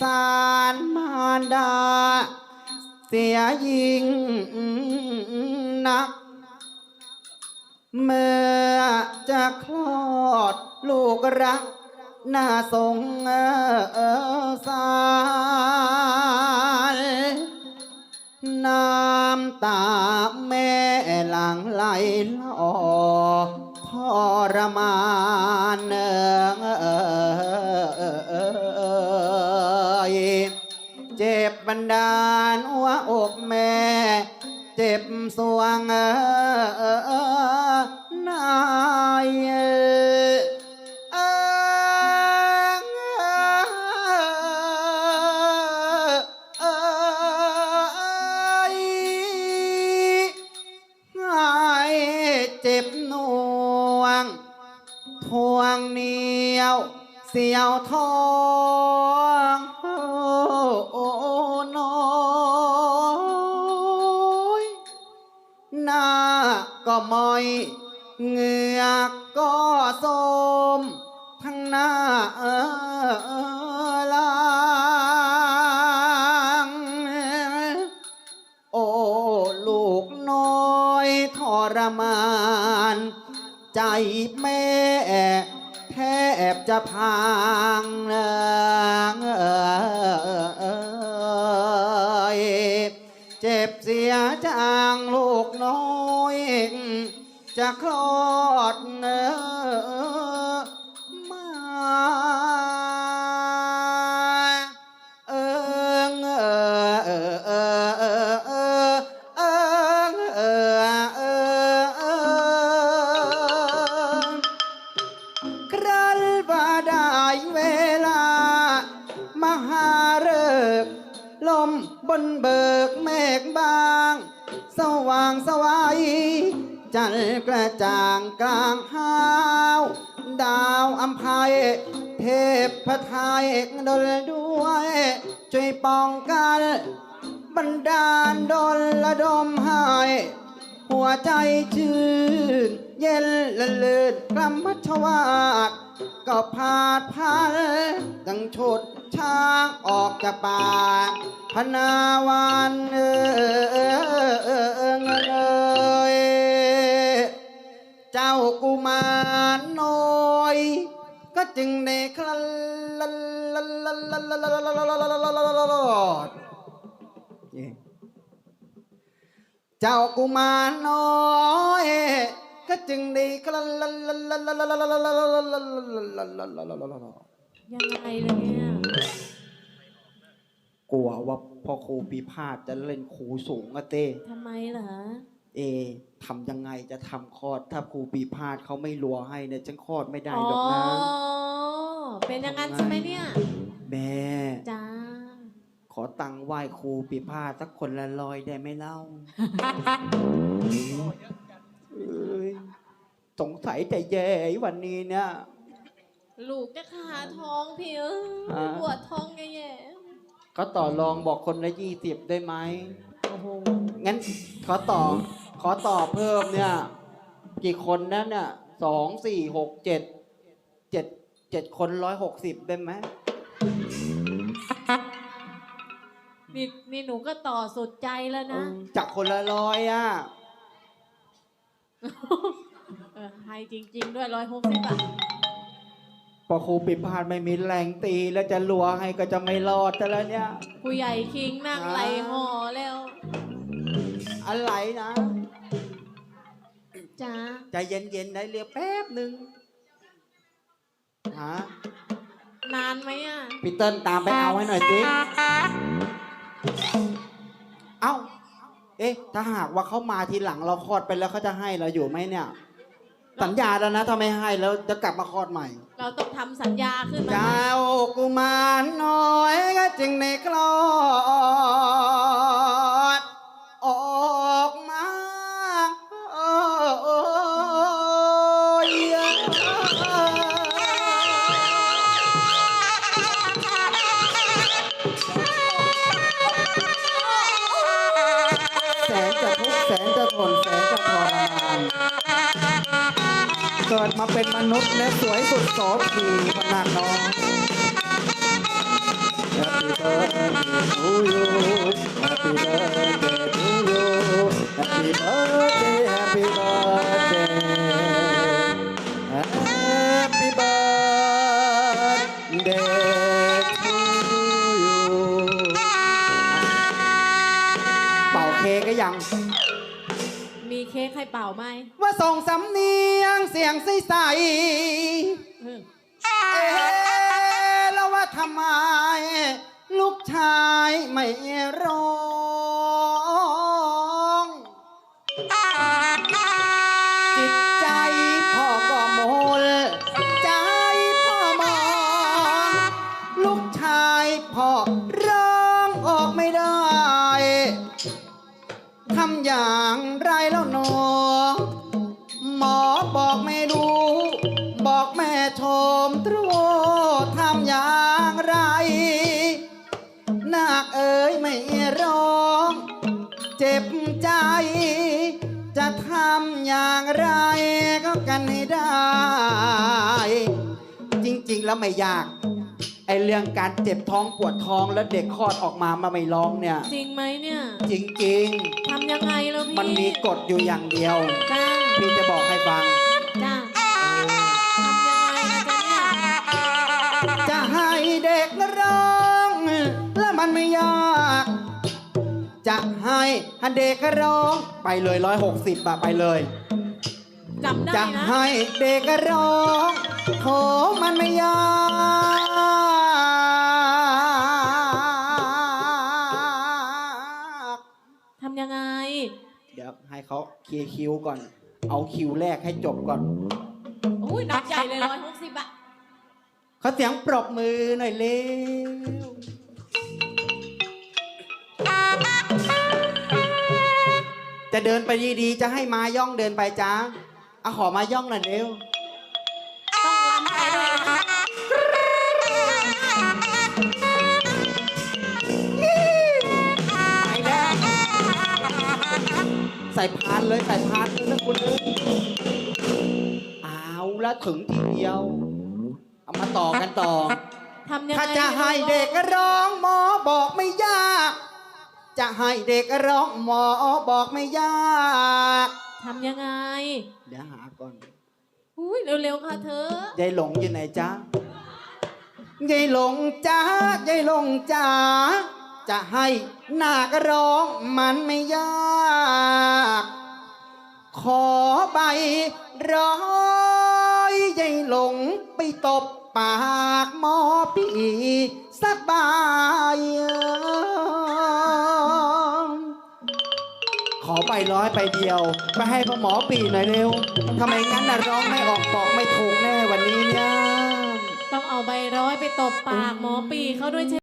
สารมารดา เสียยิ่งนัก เมื่อจะคลอดลูกรักน่าสงส เจ็บบรรดาลหัวอกแม่ เจ็บสวงเอ่นายเอ่เอ่ยให้เจ็บนวง ทวงเหนียว เสียวท้อ ก็มอยเหงือกก็สมทั้งหน้าเออลางโอ้ลูกน้อยทรมาน ใจแม่แทบจะพังเอย บเสียจางลูกน้อย จะคลอดเนื้อ จันกระจ่างกลางห้าว ดาวอัมภัย เทพพไทยดลด้วย ช่วยป้องกันบันดาลดลระดมให้หัวใจชื่น เย็นละเลิศกำมัชวาดก็พาดพันดังชุดช้างออกจากป่าพนาวันเออเออเออเออ เออเจ้ากุมารน้อยก็จึงได้คลันลันลันลันลันลันลันลันลันลันลันลันลันลันลันนี่เจ้ากุมารน้อยก็จึงได้กลันลันลันลันลันลันลันลันลันลันลันลันลันลันลันลันลันยังไงเลยเนี่ยกลัวว่าพ่อครูปีพาดจะเล่นครูสูงอะเต้ทำไมเหรอ เอทำยังไงจะทำคลอด ถ้าครูปีพาดเขาไม่รัวให้เนี่ยฉันคลอดไม่ได้อ๋อหรอกนะเป็นอย่างนั้นใช่ไหมเนี่ยแม่จ้าขอตังค์ไหว้ครูปีพาดสักคนละร้อยได้ไหมเล่าเอ้ยสงสัยจะแย่ไอ้วันนี้เนี่ยลูกจะขาท้องพี่เอฮะอปวดท้องแย่เขาต่อรองบอกคนละยี่สิบได้ไหมๆโอ้โหงั้นขอต่อ ขอต่อเพิ่มเนี่ย กี่คนนั่นเนี่ยสองสี่หกเจ็ดเจ็ดเจ็ดคนร้อยหกสิบได้ไหมนี่นี่หนูก็ต่อสุดใจแล้วนะ จากคนละร้อยอะเออให้จริง ๆ ด้วยร้อยหกสิบอะพอครูปิดพลาดไม่มีแรงตีแล้วจะลัวให้ก็จะไม่รอดแต่แล้วเนี่ย ผู้ใหญ่คิงนั่งไหลหอแล้ว อะไรนะ จ้าใจเย็นๆได้เรียกแป๊บหนึ่งฮะนานไหมอะ พี่เติ้ลตามไปเอาให้หน่อยสิเอ้า เอ๊ะ ถ้าหากว่าเขามาทีหลังเราคลอดไปแล้วเขาจะให้เราอยู่ไหมเนี่ย สัญญาแล้วนะถ้าไม่ให้แล้วจะกลับมาคลอดใหม่ เราต้องทำสัญญาขึ้นมาเจ้ากุมารน้อยก็จึงในคลอ เกิดมาเป็นมนุษย์และสวยสุดโสภีพนักน้อง Happy birthday to you Happy birthday to you Happy birthday Happy birthday Happy birthday to you เป่าเค้กก็ยัง มีเค้กให้เป่าไหมว่าส่งสำเนียงเสียงใสเออๆเอ๊ะแล้วว่าทำไม ลูกชายไม่ร้องจิตใจพ่อก็โมลใจพ่อมองลูกชายพ่อร้องออกไม่ได้ทำอย่าง จจะทำอย่างไรก็กันให้ได้ จริง ๆ แล้วไม่ยากไอเรื่องการเจ็บท้องปวดท้องแล้วเด็กคลอดออกมามาไม่ร้องเนี่ย จริงไหมเนี่ย จริง ทำยังไงแล้วพี่ๆ มันมีกฎอยู่อย่างเดียว จ้าพี่จะบอกให้ฟัง จ้าทำยังไงนะจ๊ะเนี่ยจะให้เด็กร้อง และมันไม่ยาก จะให้เด็กร้องไปเลยร้อยหกสิบอะไปเลย จำได้จะนะให้เด็กร้องโถมันไม่ยากทำยังไง เดี๋ยวให้เขาเคลียร์คิวก่อน เอาคิวแรกให้จบก่อนอุ้ยนับใหญ่เลยร้อยหกสิบอะเขาเสียงปรบมือหน่อยเร็ว จะเดินไปดีๆ จะให้มาย่องเดินไปจ้าเอาขอมาย่องหน่อยเร็ว ต้องรำไปด้วยนะไปแล้วใส่พานเลยใส่พานเลยนะคุณเลยเอาละถึงทีเดียว เอามาต่อกันต่อ ทำยังไงถ้าจะให้เด็กร้องหมอบอกไม่ยาก จะให้เด็กร้องหมอบอกไม่ยากทำยังไง เดี๋ยวหาก่อนอุ้ยเร็วๆค่ะเธอยายหลงอยู่ไหนจ๊ะยายหลงจ้ายายหลงจ้าจะให้นาคร้องมันไม่ยาก ขอใบร้อยยายหลงไปตบปากหมอปีสักใบขอใบ ร้อยไปเดียว ไปให้พ่อหมอปีหน่อยเร็วทำไมงั้นน่ะร้องไม่ออกบอกไม่ถูกแน่วันนี้เนี่ย ต้องเอาใบร้อยไปตบปากหมอปีเขาด้วยใช่